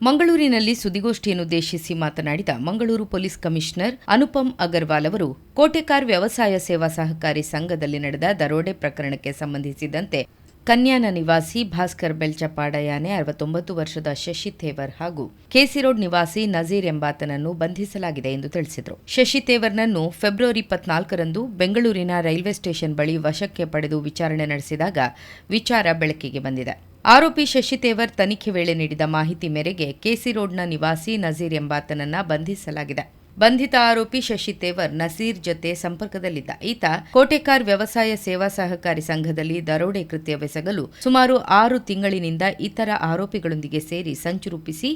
ಮಂಗಳೂರಿನಲ್ಲಿ ಸುದ್ದಿಗೋಷ್ಠಿಯನ್ನುದ್ದೇಶಿಸಿ ಮಾತನಾಡಿದ ಮಂಗಳೂರು ಪೊಲೀಸ್ ಕಮಿಷನರ್ ಅನುಪಮ್ ಅಗರ್ವಾಲ್ ಅವರು ಕೋಟೆಕಾರ್ ವ್ಯವಸಾಯ ಸೇವಾ ಸಹಕಾರಿ ಸಂಘದಲ್ಲಿ ನಡೆದ ದರೋಡೆ ಪ್ರಕರಣಕ್ಕೆ ಸಂಬಂಧಿಸಿದಂತೆ ಕನ್ಯಾನ ನಿವಾಸಿ ಭಾಸ್ಕರ್ ಬೆಲ್ಚಪಾಡಯಾನೆ ಅರವತ್ತೊಂಬತ್ತು ವರ್ಷದ ಶಶಿ ಥೇವರ್ ಹಾಗೂ ಕೆಸಿ ರೋಡ್ ನಿವಾಸಿ ನಜೀರ್ ಎಂಬಾತನನ್ನು ಬಂಧಿಸಲಾಗಿದೆ ಎಂದು ತಿಳಿಸಿದರು. ಶಶಿ ಥೇವರ್ನನ್ನು ಫೆಬ್ರವರಿ ಇಪ್ಪತ್ನಾಲ್ಕರಂದು ಬೆಂಗಳೂರಿನ ರೈಲ್ವೆ ಸ್ಟೇಷನ್ ಬಳಿ ವಶಕ್ಕೆ ಪಡೆದು ವಿಚಾರಣೆ ನಡೆಸಿದಾಗ ವಿಚಾರ ಬೆಳಕಿಗೆ ಬಂದಿದೆ. ಆರೋಪಿ ಶಶಿ ತೇವರ್ ತನಿಖೆ ವೇಳೆ ನೀಡಿದ ಮಾಹಿತಿ ಮೇರೆಗೆ ಕೆಸಿ ರೋಡ್ನ ನಿವಾಸಿ ನಜೀರ್ ಎಂಬಾತನನ್ನ ಬಂಧಿಸಲಾಗಿದೆ. ಬಂಧಿತ ಆರೋಪಿ ಶಶಿ ತೇವರ್ ನಸೀರ್ ಜೊತೆ ಸಂಪರ್ಕದಲ್ಲಿದ್ದ ಈತ ಕೋಟೆಕಾರ್ ವ್ಯವಸಾಯ ಸೇವಾ ಸಹಕಾರಿ ಸಂಘದಲ್ಲಿ ದರೋಡೆ ಕೃತ್ಯವೆಸಗಲು ಸುಮಾರು ಆರು ತಿಂಗಳಿನಿಂದ ಇತರ ಆರೋಪಿಗಳೊಂದಿಗೆ ಸೇರಿ ಸಂಚು ರೂಪಿಸಿ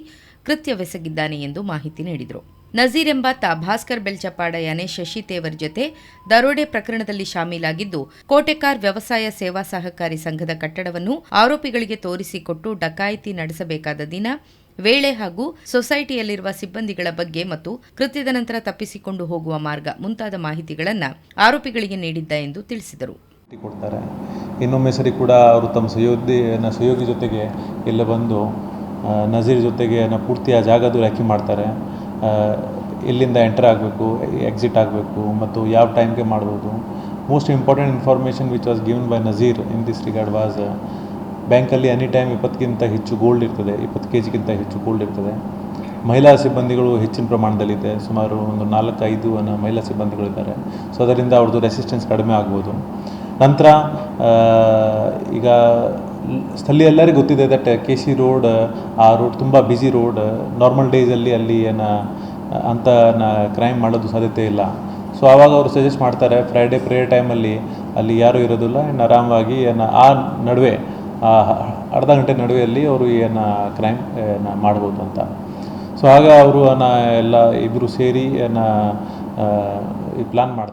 ಕೃತ್ಯವೆಸಗಿದ್ದಾನೆ ಎಂದು ಮಾಹಿತಿ ನೀಡಿದರು. ನಜೀರ್ ಎಂಬಾತ ಭಾಸ್ಕರ್ ಬೆಲ್ಚಪಾಡಯಾನೆ ಶಶಿ ತೇವರ್ ಜೊತೆ ದರೋಡೆ ಪ್ರಕರಣದಲ್ಲಿ ಶಾಮೀಲಾಗಿದ್ದು, ಕೋಟೆಕಾರ್ ವ್ಯವಸಾಯ ಸೇವಾ ಸಹಕಾರಿ ಸಂಘದ ಕಟ್ಟಡವನ್ನು ಆರೋಪಿಗಳಿಗೆ ತೋರಿಸಿಕೊಟ್ಟು ಡಕಾಯಿತಿ ನಡೆಸಬೇಕಾದ ದಿನ, ವೇಳೆ ಹಾಗೂ ಸೊಸೈಟಿಯಲ್ಲಿರುವ ಸಿಬ್ಬಂದಿಗಳ ಬಗ್ಗೆ ಮತ್ತು ಕೃತ್ಯದ ನಂತರ ತಪ್ಪಿಸಿಕೊಂಡು ಹೋಗುವ ಮಾರ್ಗ ಮುಂತಾದ ಮಾಹಿತಿಗಳನ್ನು ಆರೋಪಿಗಳಿಗೆ ನೀಡಿದ್ದ ಎಂದು ತಿಳಿಸಿದರು. ಕೊಡ್ತಾರೆ. ಇನ್ನೊಮ್ಮೆ ಸರಿ ಕೂಡ ಅವರು ತಮ್ಮ ಸಹಯೋಗಿ ಸಹಯೋಗಿ ಜೊತೆಗೆ ಎಲ್ಲ ಬಂದು ನಜೀರ್ ಜೊತೆಗೆ ಪೂರ್ತಿ ಆ ಜಾಗದ ಮಾಡ್ತಾರೆ. ಎಲ್ಲಿಂದ ಎಂಟರ್ ಆಗಬೇಕು ಎಕ್ಸಿಟ್ ಆಗಬೇಕು ಮತ್ತು ಯಾವ ಟೈಮ್ಗೆ ಮಾಡ್ಬೋದು. Most important information which was given by Nazeer in this regard was ಬ್ಯಾಂಕಲ್ಲಿ ಎನಿ ಟೈಮ್ ಇಪ್ಪತ್ತಕ್ಕಿಂತ ಹೆಚ್ಚು ಗೋಲ್ಡ್ ಇರ್ತದೆ, ಇಪ್ಪತ್ತು ಕೆ ಜಿಗಿಂತ ಹೆಚ್ಚು ಗೋಲ್ಡ್ ಇರ್ತದೆ. ಮಹಿಳಾ ಸಿಬ್ಬಂದಿಗಳು ಹೆಚ್ಚಿನ ಪ್ರಮಾಣದಲ್ಲಿದೆ, ಸುಮಾರು ಒಂದು ನಾಲ್ಕು ಐದು ಅನ್ನೋ ಮಹಿಳಾ ಸಿಬ್ಬಂದಿಗಳಿದ್ದಾರೆ. ಸೊ ಅದರಿಂದ ಅವ್ರದ್ದು ರೆಸಿಸ್ಟೆನ್ಸ್ ಕಡಿಮೆ ಆಗ್ಬೋದು. ನಂತರ ಈಗ ಸ್ಥಳೀಯ ಎಲ್ಲರಿಗೂ ಗೊತ್ತಿದೆ ದಟ್ ಕೆ ಸಿ ರೋಡ್ ಆ ರೋಡ್ ತುಂಬ ಬ್ಯುಸಿ ರೋಡ್ ನಾರ್ಮಲ್ ಡೇಸಲ್ಲಿ ಅಲ್ಲಿ ಏನು ಅಂಥ ಕ್ರೈಮ್ ಮಾಡೋದು ಸಾಧ್ಯತೆ ಇಲ್ಲ. ಸೊ ಆವಾಗ ಅವರು ಸಜೆಸ್ಟ್ ಮಾಡ್ತಾರೆ ಫ್ರೈಡೇ ಪ್ರೇಯರ್ ಟೈಮಲ್ಲಿ ಅಲ್ಲಿ ಯಾರೂ ಇರೋದಿಲ್ಲ, ಇನ್ನು ಆರಾಮಾಗಿ ಏನು, ಆ ನಡುವೆ ಅರ್ಧ ಗಂಟೆ ನಡುವೆಯಲ್ಲಿ ಅವರು ಏನು ಕ್ರೈಮ್ ಮಾಡ್ಬೋದು ಅಂತ. ಸೊ ಆಗ ಅವರು ಎಲ್ಲ ಇಬ್ಬರು ಸೇರಿ ಏನು ಈ ಪ್ಲ್ಯಾನ್ ಮಾಡ್ತಾರೆ.